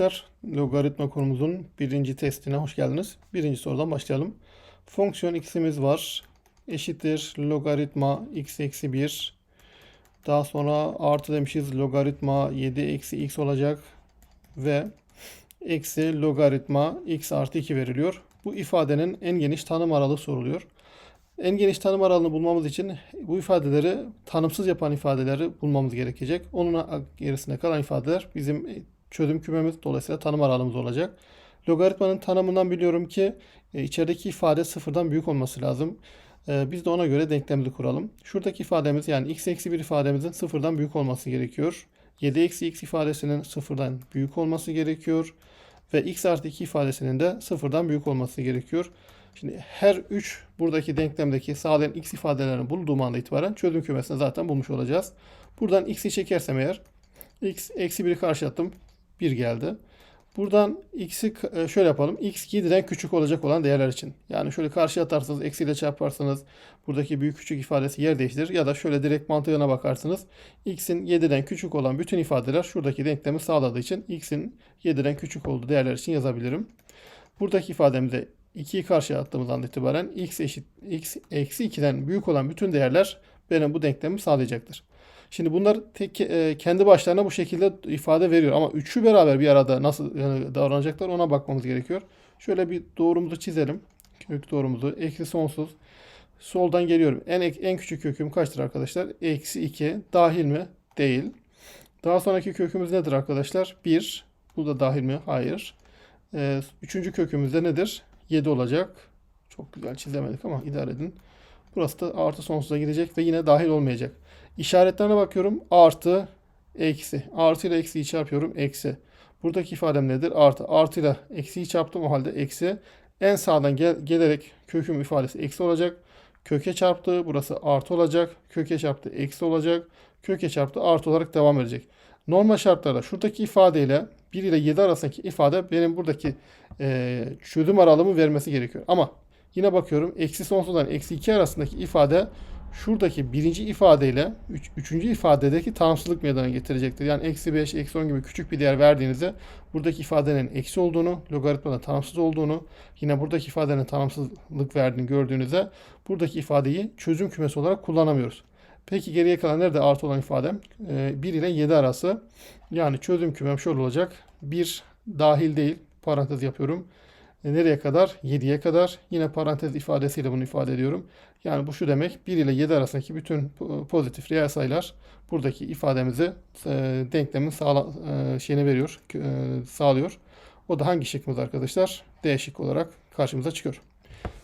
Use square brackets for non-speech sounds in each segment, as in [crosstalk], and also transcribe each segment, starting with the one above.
Arkadaşlar logaritma konumuzun birinci testine hoş geldiniz. Birinci sorudan başlayalım. Fonksiyon x'imiz var. Eşittir logaritma x eksi 1. Daha sonra artı demişiz logaritma 7 eksi x olacak. Ve eksi logaritma x artı 2 veriliyor. Bu ifadenin en geniş tanım aralığı soruluyor. En geniş tanım aralığını bulmamız için bu ifadeleri tanımsız yapan ifadeleri bulmamız gerekecek. Onun gerisine kalan ifadeler bizim çözüm kümemiz dolayısıyla tanım aralığımız olacak. Logaritmanın tanımından biliyorum ki e, içerideki ifade sıfırdan büyük olması lazım. E, biz de ona göre denklemimizi kuralım. Şuradaki ifademiz yani x eksi 1 ifademizin sıfırdan büyük olması gerekiyor. 7 eksi x ifadesinin sıfırdan büyük olması gerekiyor. Ve x artı 2 ifadesinin de sıfırdan büyük olması gerekiyor. Şimdi her 3 buradaki denklemdeki sağlayan x ifadelerini bulduğum anda itibaren çözüm kümesini zaten bulmuş olacağız. Buradan x'i çekersem eğer x eksi 1'i karşı attım. 1 geldi. Buradan x'i e, şöyle yapalım. x 7'den küçük olacak olan değerler için. Yani şöyle karşıya atarsanız eksiyle çarparsanız buradaki büyük küçük ifadesi yer değiştirir. Ya da şöyle direkt mantığına bakarsınız. x'in 7'den küçük olan bütün ifadeler şuradaki denklemi sağladığı için x'in 7'den küçük olduğu değerler için yazabilirim. Buradaki ifademizde 2'yi karşıya attığımız anda itibaren x eşit x eksi 2'den büyük olan bütün değerler benim bu denklemi sağlayacaktır. Şimdi bunlar tek e, kendi başlarına bu şekilde ifade veriyor ama üçü beraber bir arada nasıl yani davranacaklar ona bakmamız gerekiyor. Şöyle bir doğrumuzu çizelim. Kök doğrumuzu eksi sonsuz. Soldan geliyorum. En en küçük köküm kaçtır arkadaşlar? Eksi 2 dahil mi? Değil. Daha sonraki kökümüz nedir arkadaşlar? 1. Bu da dahil mi? Hayır. Ee, üçüncü kökümüzde nedir? 7 olacak. Çok güzel çizemedik ama idare edin. Burası da artı sonsuza gidecek ve yine dahil olmayacak. İşaretlerine bakıyorum. Artı, eksi. Artı ile eksiyi çarpıyorum. Eksi. Buradaki ifadem nedir? Artı. Artı ile eksiyi çarptım. O halde eksi. En sağdan gel gelerek köküm ifadesi eksi olacak. Köke çarptı. Burası artı olacak. Köke çarptı. Eksi olacak. Köke çarptı. Artı olarak devam edecek. Normal şartlarda şuradaki ifadeyle 1 ile 7 arasındaki ifade benim buradaki e, çözüm aralığımı vermesi gerekiyor. Ama yine bakıyorum eksi sonsuzdan eksi 2 arasındaki ifade şuradaki birinci ifadeyle üç, üçüncü ifadedeki tanımsızlık meydana getirecektir. Yani eksi 5, eksi 10 gibi küçük bir değer verdiğinizde buradaki ifadenin eksi olduğunu, logaritmanın tanımsız olduğunu, yine buradaki ifadenin tanımsızlık verdiğini gördüğünüzde buradaki ifadeyi çözüm kümesi olarak kullanamıyoruz. Peki geriye kalan nerede artı olan ifadem? 1 ile 7 arası. Yani çözüm kümem şöyle olacak. 1 dahil değil. Parantez yapıyorum. E, nereye kadar? 7'ye kadar. Yine parantez ifadesiyle bunu ifade ediyorum. Yani bu şu demek 1 ile 7 arasındaki bütün pozitif reel sayılar buradaki ifademizi e, denklemin sağla, e, şeyine veriyor, e, sağlıyor. O da hangi şıkkımız arkadaşlar? D şık olarak karşımıza çıkıyor.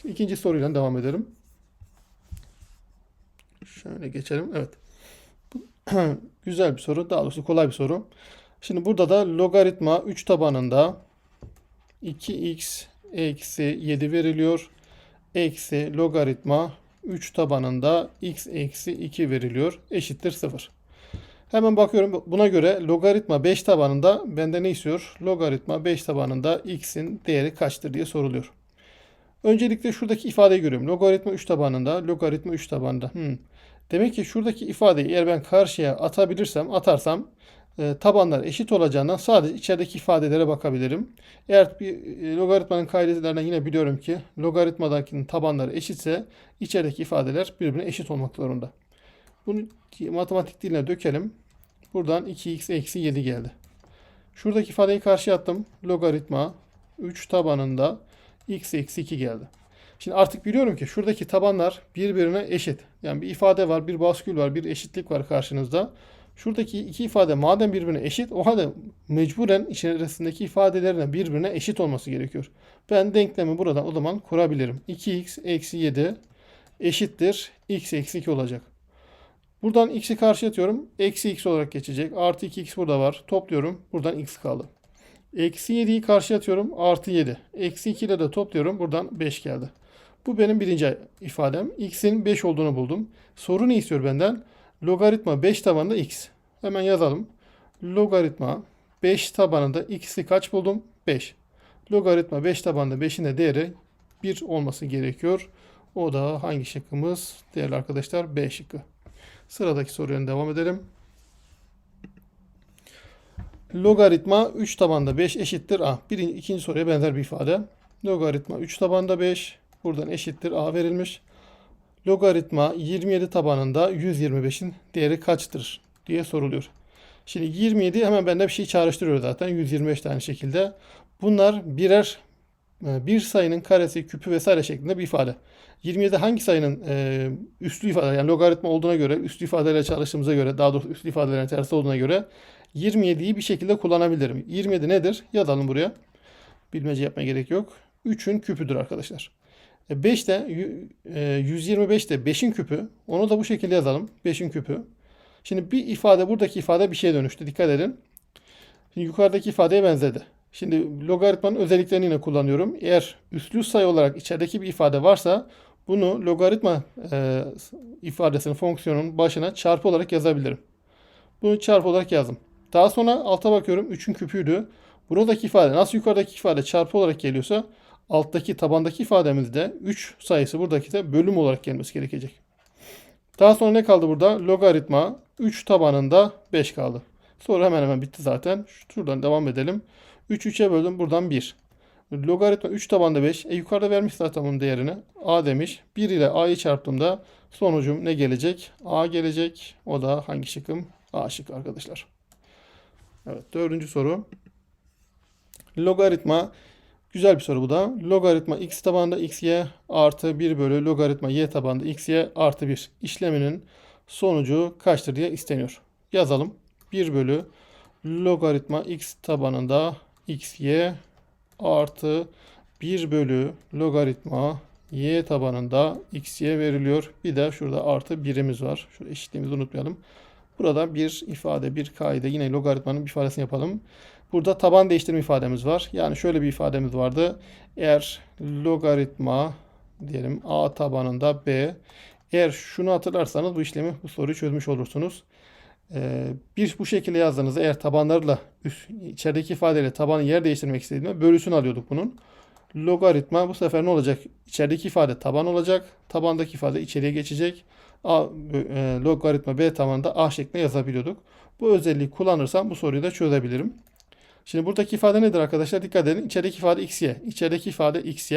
Şimdi ikinci soruyla devam edelim. Şöyle geçelim. Evet. [clears throat] Güzel bir soru. Daha doğrusu kolay bir soru. Şimdi burada da logaritma 3 tabanında 2x eksi 7 veriliyor. Eksi logaritma 3 tabanında x eksi 2 veriliyor. Eşittir 0. Hemen bakıyorum buna göre logaritma 5 tabanında bende ne istiyor? Logaritma 5 tabanında x'in değeri kaçtır diye soruluyor. Öncelikle şuradaki ifadeyi görüyorum. Logaritma 3 tabanında, logaritma 3 tabanında. Hmm. Demek ki şuradaki ifadeyi eğer ben karşıya atabilirsem, atarsam tabanlar eşit olacağından sadece içerideki ifadelere bakabilirim. Eğer bir e, logaritmanın kaidelerinden yine biliyorum ki logaritmadakinin tabanları eşitse içerideki ifadeler birbirine eşit olmak zorunda. Bunu matematik diline dökelim. Buradan 2x eksi 7 geldi. Şuradaki ifadeyi karşıya attım. Logaritma 3 tabanında x eksi 2 geldi. Şimdi artık biliyorum ki şuradaki tabanlar birbirine eşit. Yani bir ifade var, bir baskül var, bir eşitlik var karşınızda. Şuradaki iki ifade madem birbirine eşit o halde mecburen içerisindeki ifadelerine birbirine eşit olması gerekiyor. Ben denklemi buradan o zaman kurabilirim. 2x eksi 7 eşittir x eksi 2 olacak. Buradan x'i karşı atıyorum. Eksi x olarak geçecek. Artı 2x burada var. Topluyorum. Buradan x kaldı. Eksi 7'yi karşı atıyorum. Artı 7. Eksi 2 ile de topluyorum. Buradan 5 geldi. Bu benim birinci ifadem. x'in 5 olduğunu buldum. Soru ne istiyor benden? Logaritma 5 tabanında x. Hemen yazalım. Logaritma 5 tabanında x'i kaç buldum? 5. Logaritma 5 tabanında 5'in de değeri 1 olması gerekiyor. O da hangi şıkkımız? Değerli arkadaşlar B şıkkı. Sıradaki soruya devam edelim. Logaritma 3 tabanda 5 eşittir a. Birinci, ikinci soruya benzer bir ifade. Logaritma 3 tabanda 5. Buradan eşittir a verilmiş. Logaritma 27 tabanında 125'in değeri kaçtır diye soruluyor. Şimdi 27 hemen bende bir şey çağrıştırıyor zaten. 125 tane şekilde. Bunlar birer e, bir sayının karesi, küpü vesaire şeklinde bir ifade. 27 hangi sayının e, üslü ifade yani logaritma olduğuna göre, üslü ifadeyle çalıştığımıza göre, daha doğrusu üslü ifadelerin tersi olduğuna göre 27'yi bir şekilde kullanabilirim. 27 nedir? Yazalım buraya. Bilmece yapmaya gerek yok. 3'ün küpüdür arkadaşlar. 5 de 125 de 5'in küpü. Onu da bu şekilde yazalım. 5'in küpü. Şimdi bir ifade buradaki ifade bir şeye dönüştü. Dikkat edin. Şimdi yukarıdaki ifadeye benzedi. Şimdi logaritmanın özelliklerini yine kullanıyorum. Eğer üslü sayı olarak içerideki bir ifade varsa bunu logaritma e, ifadesinin fonksiyonun başına çarpı olarak yazabilirim. Bunu çarpı olarak yazdım. Daha sonra alta bakıyorum. 3'ün küpüydü. Buradaki ifade nasıl yukarıdaki ifade çarpı olarak geliyorsa alttaki tabandaki ifademizde 3 sayısı buradaki de bölüm olarak gelmesi gerekecek. Daha sonra ne kaldı burada? Logaritma 3 tabanında 5 kaldı. Soru hemen hemen bitti zaten. Şuradan devam edelim. 3 3'e böldüm. Buradan 1. Logaritma 3 tabanda 5. E yukarıda vermiş zaten bunun değerini. A demiş. 1 ile A'yı çarptığımda sonucum ne gelecek? A gelecek. O da hangi şıkkım? A şık arkadaşlar. Evet dördüncü soru. Logaritma güzel bir soru bu da. Logaritma x tabanında xy artı 1 bölü logaritma y tabanında xy artı 1 işleminin sonucu kaçtır diye isteniyor. Yazalım. 1 bölü logaritma x tabanında xy artı 1 bölü logaritma y tabanında xy veriliyor. Bir de şurada artı birimiz var. Şurada eşitliğimizi unutmayalım. Burada bir ifade, bir kaide yine logaritmanın bir ifadesini yapalım. Burada taban değiştirme ifademiz var. Yani şöyle bir ifademiz vardı. Eğer logaritma diyelim a tabanında b eğer şunu hatırlarsanız bu işlemi bu soruyu çözmüş olursunuz. Ee, bir bu şekilde yazdığınızda eğer tabanlarla üst, içerideki ifadeyle tabanı yer değiştirmek istediğimde bölüsünü alıyorduk bunun. Logaritma bu sefer ne olacak? İçerideki ifade taban olacak. Tabandaki ifade içeriye geçecek. A, e, logaritma b tabanında a şeklinde yazabiliyorduk. Bu özelliği kullanırsam bu soruyu da çözebilirim. Şimdi buradaki ifade nedir arkadaşlar? Dikkat edin. İçerideki ifade xy. İçerideki ifade xy.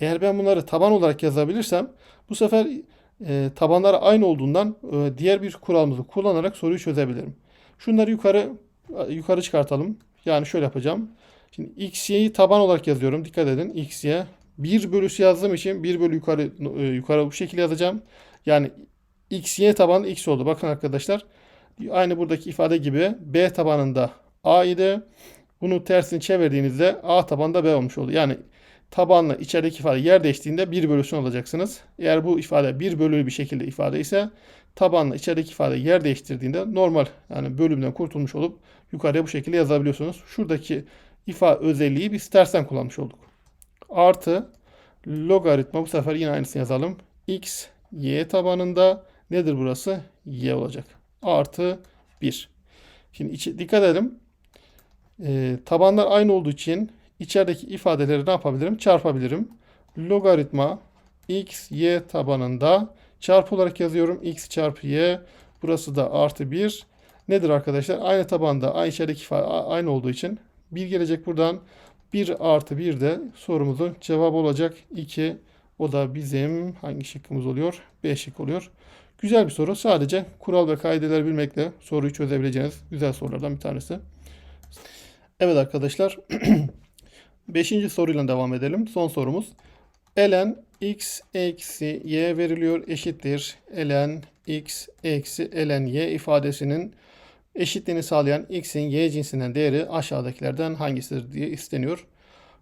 Eğer ben bunları taban olarak yazabilirsem bu sefer e, tabanlar aynı olduğundan e, diğer bir kuralımızı kullanarak soruyu çözebilirim. Şunları yukarı yukarı çıkartalım. Yani şöyle yapacağım. Şimdi xy'yi taban olarak yazıyorum. Dikkat edin. xy 1 bölüsü yazdığım için 1 bölü yukarı e, yukarı bu şekilde yazacağım. Yani xy tabanı x oldu. Bakın arkadaşlar. Aynı buradaki ifade gibi b tabanında a idi. Bunu tersini çevirdiğinizde a tabanda b olmuş oldu. Yani tabanla içerideki ifade yer değiştiğinde 1 bölüsünü alacaksınız. Eğer bu ifade 1 bölü bir şekilde ifade ise tabanla içerideki ifade yer değiştirdiğinde normal yani bölümden kurtulmuş olup yukarıya bu şekilde yazabiliyorsunuz. Şuradaki ifa özelliği biz tersten kullanmış olduk. Artı logaritma bu sefer yine aynısını yazalım. x y tabanında nedir burası? y olacak. Artı 1. Şimdi içi, dikkat edin. E, tabanlar aynı olduğu için içerideki ifadeleri ne yapabilirim? Çarpabilirim. Logaritma x y tabanında çarpı olarak yazıyorum. x çarpı y. Burası da artı 1. Nedir arkadaşlar? Aynı tabanda aynı içerideki ifade aynı olduğu için 1 gelecek buradan. 1 artı 1 de sorumuzun cevabı olacak. 2 o da bizim hangi şıkkımız oluyor? B şık oluyor. Güzel bir soru. Sadece kural ve kaideler bilmekle soruyu çözebileceğiniz güzel sorulardan bir tanesi. Evet arkadaşlar. [clears throat] Beşinci soruyla devam edelim. Son sorumuz. ln x eksi y veriliyor eşittir. ln x eksi ln y ifadesinin eşitliğini sağlayan x'in y cinsinden değeri aşağıdakilerden hangisidir diye isteniyor.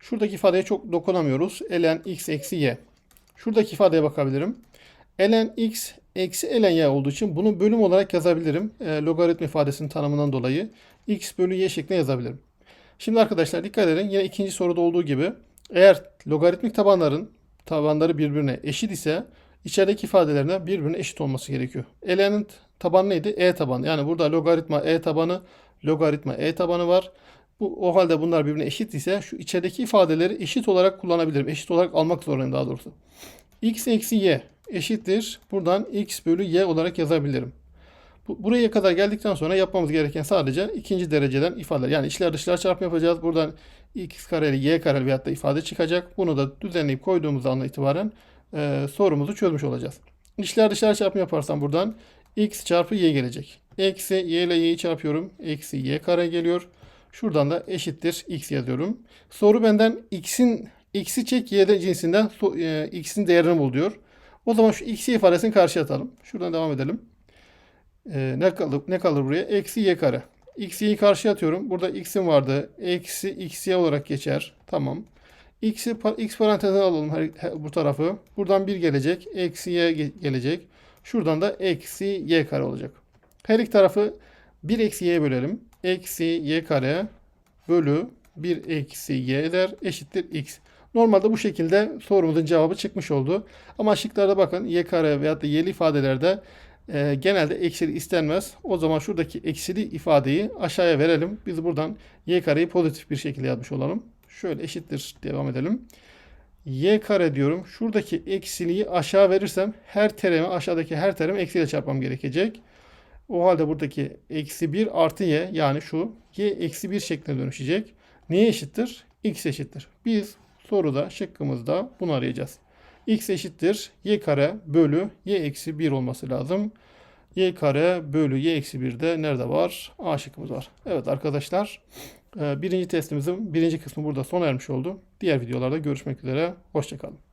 Şuradaki ifadeye çok dokunamıyoruz. ln x eksi y. Şuradaki ifadeye bakabilirim. ln x eksi ln y olduğu için bunu bölüm olarak yazabilirim. E, logaritma ifadesinin tanımından dolayı x bölü y şeklinde yazabilirim. Şimdi arkadaşlar dikkat edin. Yine ikinci soruda olduğu gibi eğer logaritmik tabanların tabanları birbirine eşit ise içerideki ifadelerine birbirine eşit olması gerekiyor. ln'in tabanı neydi? E tabanı. Yani burada logaritma E tabanı, logaritma E tabanı var. Bu, o halde bunlar birbirine eşit ise şu içerideki ifadeleri eşit olarak kullanabilirim. Eşit olarak almak zorundayım daha doğrusu. x eksi y eşittir. Buradan x bölü y olarak yazabilirim. Bu- buraya kadar geldikten sonra yapmamız gereken sadece ikinci dereceden ifadeler. Yani içler dışlar çarpımı yapacağız. Buradan x kareli, y kareli veyahut da ifade çıkacak. Bunu da düzenleyip koyduğumuz andan itibaren e, sorumuzu çözmüş olacağız. İçler dışlar çarpımı yaparsam buradan x çarpı y gelecek. Eksi y ile y'yi çarpıyorum. Eksi y kare geliyor. Şuradan da eşittir x yazıyorum. Soru benden x'in x'i çek y'de cinsinden e, x'in değerini bul diyor. O zaman şu x'i ifadesini karşıya atalım. Şuradan devam edelim. E, ne kalır, ne kalır buraya? Eksi y kare. X y'yi karşıya atıyorum. Burada x'im vardı. Eksi x y olarak geçer. Tamam. X'i x parantezine alalım her, her- bu tarafı. Buradan 1 gelecek. Eksi y ge- gelecek. Şuradan da eksi y kare olacak. Her iki tarafı 1 eksi y'ye bölelim. Eksi y kare bölü 1 eksi y eder eşittir x. Normalde bu şekilde sorumuzun cevabı çıkmış oldu. Ama şıklarda bakın y kare veyahut da y'li ifadelerde e, genelde eksili istenmez. O zaman şuradaki eksili ifadeyi aşağıya verelim. Biz buradan y kareyi pozitif bir şekilde yazmış olalım. Şöyle eşittir devam edelim. y kare diyorum. Şuradaki eksiliği aşağı verirsem her terimi aşağıdaki her terimi eksiyle çarpmam gerekecek. O halde buradaki eksi 1 artı y yani şu y eksi 1 şeklinde dönüşecek. Neye eşittir? x eşittir. Biz soruda şıkkımızda bunu arayacağız. X eşittir y kare bölü y eksi 1 olması lazım. y kare bölü y eksi 1 de nerede var? A şıkkımız var. Evet arkadaşlar e, birinci testimizin birinci kısmı burada sona ermiş oldu. Diğer videolarda görüşmek üzere. Hoşçakalın.